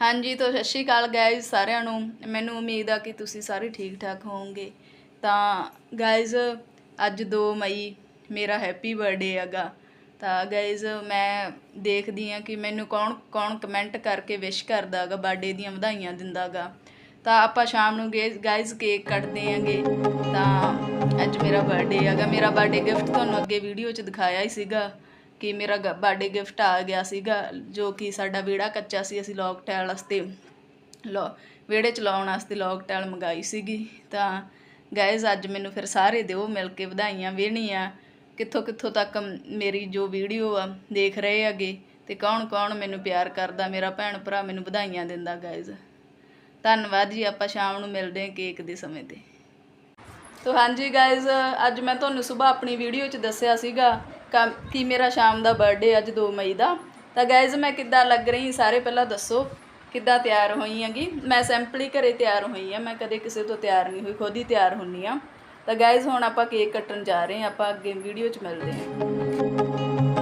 ਹਾਂਜੀ, ਤਾਂ ਸਤਿ ਸ਼੍ਰੀ ਅਕਾਲ ਗਾਇਜ਼ ਸਾਰਿਆਂ ਨੂੰ। ਮੈਨੂੰ ਉਮੀਦ ਆ ਕਿ ਤੁਸੀਂ ਸਾਰੇ ਠੀਕ ਠਾਕ ਹੋਵੋਗੇ। ਤਾਂ ਗਾਇਜ਼ ਅੱਜ 2 ਮਈ ਮੇਰਾ ਹੈਪੀ ਬਰਥਡੇ ਹੈਗਾ। ਤਾਂ ਗਾਇਜ਼ ਮੈਂ ਦੇਖਦੀ ਆ ਕਿ ਮੈਨੂੰ ਕੌਣ ਕੌਣ ਕਮੈਂਟ ਕਰਕੇ ਵਿਸ਼ ਕਰਦਾ ਹੈਗਾ ਬਰਥਡੇ ਦੀਆਂ ਵਧਾਈਆਂ ਦਿੰਦਾ ਹੈਗਾ। ਤਾਂ ਆਪਾਂ ਸ਼ਾਮ ਨੂੰ ਗਾਇਜ਼ ਕੇਕ ਕੱਟਦੇ ਆਂਗੇ ਤਾਂ ਅੱਜ ਮੇਰਾ ਬਰਥਡੇ ਹੈਗਾ। ਮੇਰਾ ਬਰਥਡੇ ਗਿਫਟ ਤੁਹਾਨੂੰ ਅੱਗੇ ਵੀਡੀਓ 'ਚ ਦਿਖਾਇਆ ਹੀ ਸੀਗਾ। ਕਿ ਮੇਰਾ ਬਰਥਡੇ ਗਿਫਟ ਆ ਗਿਆ ਸੀਗਾ, ਜੋ ਕਿ ਸਾਡਾ ਵਿਹੜਾ ਕੱਚਾ ਸੀ, ਅਸੀਂ ਲੌਕ ਟਾਇਲ ਵਾਸਤੇ, ਲੋ, ਵਿਹੜੇ ਚ ਲਾਉਣ ਵਾਸਤੇ ਲੌਕ ਟਾਇਲ ਮੰਗਾਈ ਸੀਗੀ। ਤਾਂ ਗਾਇਜ਼ ਅੱਜ ਮੈਨੂੰ ਫਿਰ ਸਾਰੇ ਦਿਓ, ਮਿਲ ਕੇ ਵਧਾਈਆਂ, ਵੇਹਣੀਆਂ। ਕਿੱਥੋਂ ਕਿੱਥੋਂ ਤੱਕ ਮੇਰੀ ਜੋ ਵੀਡੀਓ ਆ, ਦੇਖ ਰਹੇ ਹੈਗੇ। ਤੇ ਕੌਣ ਕੌਣ ਮੈਨੂੰ ਪਿਆਰ ਕਰਦਾ, ਮੇਰਾ ਭੈਣ ਭਰਾ ਮੈਨੂੰ ਵਧਾਈਆਂ ਦਿੰਦਾ ਗਾਇਜ਼ ਧੰਨਵਾਦ ਜੀ, ਆਪਾਂ ਸ਼ਾਮ ਨੂੰ ਮਿਲਦੇ ਹਾਂ ਕੇਕ ਦੇ ਸਮੇਂ ਤੇ। ਤੋ ਹਾਂਜੀ ਗਾਇਜ਼ ਅੱਜ ਮੈਂ ਤੁਹਾਨੂੰ ਸਵੇਰ ਆਪਣੀ ਵੀਡੀਓ 'ਚ ਦੱਸਿਆ ਸੀਗਾ ਕ- ਕਿ ਮੇਰਾ ਸ਼ਾਮ ਦਾ ਬਰਥਡੇ ਅੱਜ 2 ਮਈ ਦਾ। ਤਾਂ ਗਾਇਜ਼ ਮੈਂ ਕਿੱਦਾਂ ਲੱਗ ਰਹੀ ਸਾਰੇ ਪਹਿਲਾਂ ਦੱਸੋ, ਕਿੱਦਾਂ ਤਿਆਰ ਹੋਈ ਹੈਗੀ? ਮੈਂ ਸਿੰਪਲੀ ਘਰੇ ਤਿਆਰ ਹੋਈ ਆ ਮੈਂ ਕਦੇ ਕਿਸੇ ਤੋਂ ਤਿਆਰ ਨਹੀਂ ਹੋਈ, ਖੁਦ ਹੀ ਤਿਆਰ ਹੁੰਨੀ ਆ ਤਾਂ ਗਾਇਜ਼ ਹੁਣ ਆਪਾਂ ਕੇਕ ਕੱਟਣ ਜਾ ਰਹੇ ਹਾਂ। ਆਪਾਂ ਅੱਗੇ ਵੀਡੀਓ 'ਚ ਮਿਲਦੇ ਹਾਂ।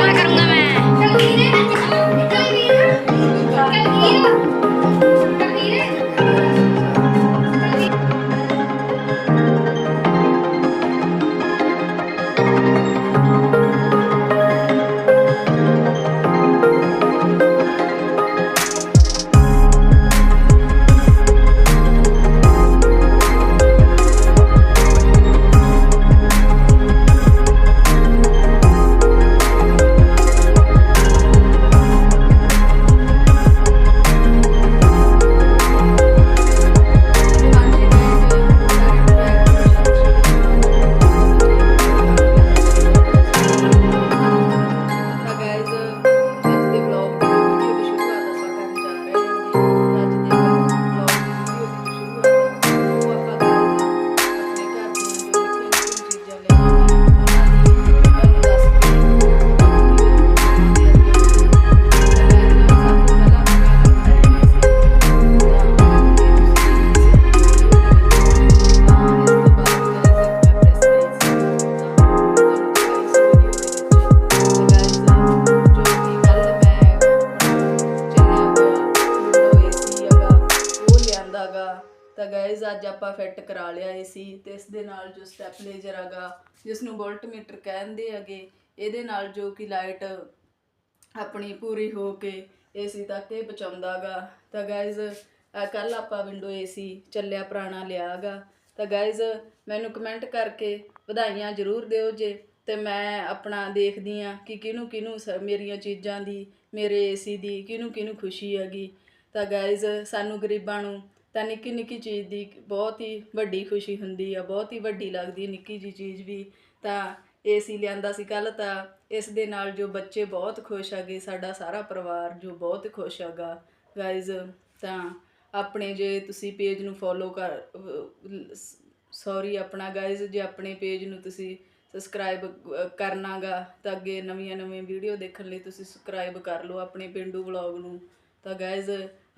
I'm not ਤਾਂ ਗਾਇਜ਼ ਅੱਜ ਆਪਾਂ ਫਿੱਟ ਕਰਾ ਲਿਆ ਏਸੀ ਤੇ ਇਸ ਦੇ ਨਾਲ ਜੋ ਸਟੈਪਲੇਜਰ ਹੈਗਾ ਜਿਸ ਨੂੰ ਵੋਲਟ ਮੀਟਰ ਕਹਿੰਦੇ ਹੈਗੇ, ਇਹਦੇ ਨਾਲ ਜੋ ਕਿ ਲਾਈਟ ਆਪਣੀ ਪੂਰੀ ਹੋ ਕੇ ਏਸੀ ਤੱਕ ਇਹ ਪਹੁੰਚਾਉਂਦਾਗਾ। ਤਾਂ ਗਾਇਜ਼ ਕੱਲ ਆਪਾਂ ਵਿੰਡੋ ਏਸੀ ਚੱਲਿਆ ਪੁਰਾਣਾ ਲਿਆਗਾ। ਤਾਂ ਗਾਇਜ਼ ਮੈਨੂੰ ਕਮੈਂਟ ਕਰਕੇ ਵਧਾਈਆਂ ਜ਼ਰੂਰ ਦਿਓ ਜੇ ਤੇ ਮੈਂ ਆਪਣਾ ਦੇਖਦੀ ਆ ਕਿ ਕਿਹਨੂੰ ਕਿਹਨੂੰ ਸ- ਮੇਰੀਆਂ ਚੀਜ਼ਾਂ ਦੀ, ਮੇਰੇ ਏਸੀ ਦੀ ਕਿਹਨੂੰ ਕਿਹਨੂੰ ਖੁਸ਼ੀ ਹੈਗੀ। ਤਾਂ ਗਾਇਜ਼ ਸਾਨੂੰ ਗਰੀਬਾਂ ਨੂੰ ਤਾਂ ਨਿੱਕੀ ਨਿੱਕੀ ਚੀਜ਼ ਦੀ ਬਹੁਤ ਹੀ ਵੱਡੀ ਖੁਸ਼ੀ ਹੁੰਦੀ ਆ, ਬਹੁਤ ਹੀ ਵੱਡੀ ਲੱਗਦੀ ਨਿੱਕੀ ਜੀ ਚੀਜ਼ ਵੀ। ਤਾਂ ਏਸੀ ਲਿਆਂਦਾ ਸੀ ਕੱਲ ਤਾਂ ਇਸ ਦੇ ਨਾਲ ਜੋ ਬੱਚੇ ਬਹੁਤ ਖੁਸ਼ ਹੈਗੇ, ਸਾਡਾ ਸਾਰਾ ਪਰਿਵਾਰ ਜੋ ਬਹੁਤ ਖੁਸ਼ ਹੈਗਾ। ਗਾਇਜ਼ ਤਾਂ ਆਪਣੇ ਜੇ ਤੁਸੀਂ ਪੇਜ ਨੂੰ ਫੋਲੋ ਕਰ ਸੌਰੀ ਆਪਣਾ ਗਾਇਜ਼ ਜੇ ਆਪਣੇ ਪੇਜ ਨੂੰ ਤੁਸੀਂ ਸਬਸਕ੍ਰਾਈਬ ਕਰਨਾਗਾ, ਤਾਂ ਅੱਗੇ ਨਵੀਆਂ ਨਵੀਆਂ ਵੀਡੀਓ ਦੇਖਣ ਲਈ ਤੁਸੀਂ ਸਬਸਕ੍ਰਾਈਬ ਕਰ ਲਓ ਆਪਣੇ ਪਿੰਡੂ ਵਲੌਗ ਨੂੰ। ਤਾਂ ਗਾਇਜ਼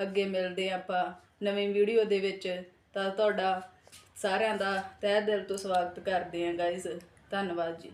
ਅੱਗੇ ਮਿਲਦੇ ਹਾਂ ਆਪਾਂ ਨਵੀਂ ਵੀਡੀਓ ਦੇ ਵਿੱਚ। ਤਾਂ ਤੁਹਾਡਾ ਸਾਰਿਆਂ ਦਾ ਤਹਿ ਦਿਲ ਤੋਂ ਸਵਾਗਤ ਕਰਦੇ ਹਾਂ ਗਾਇਜ਼ ਧੰਨਵਾਦ ਜੀ।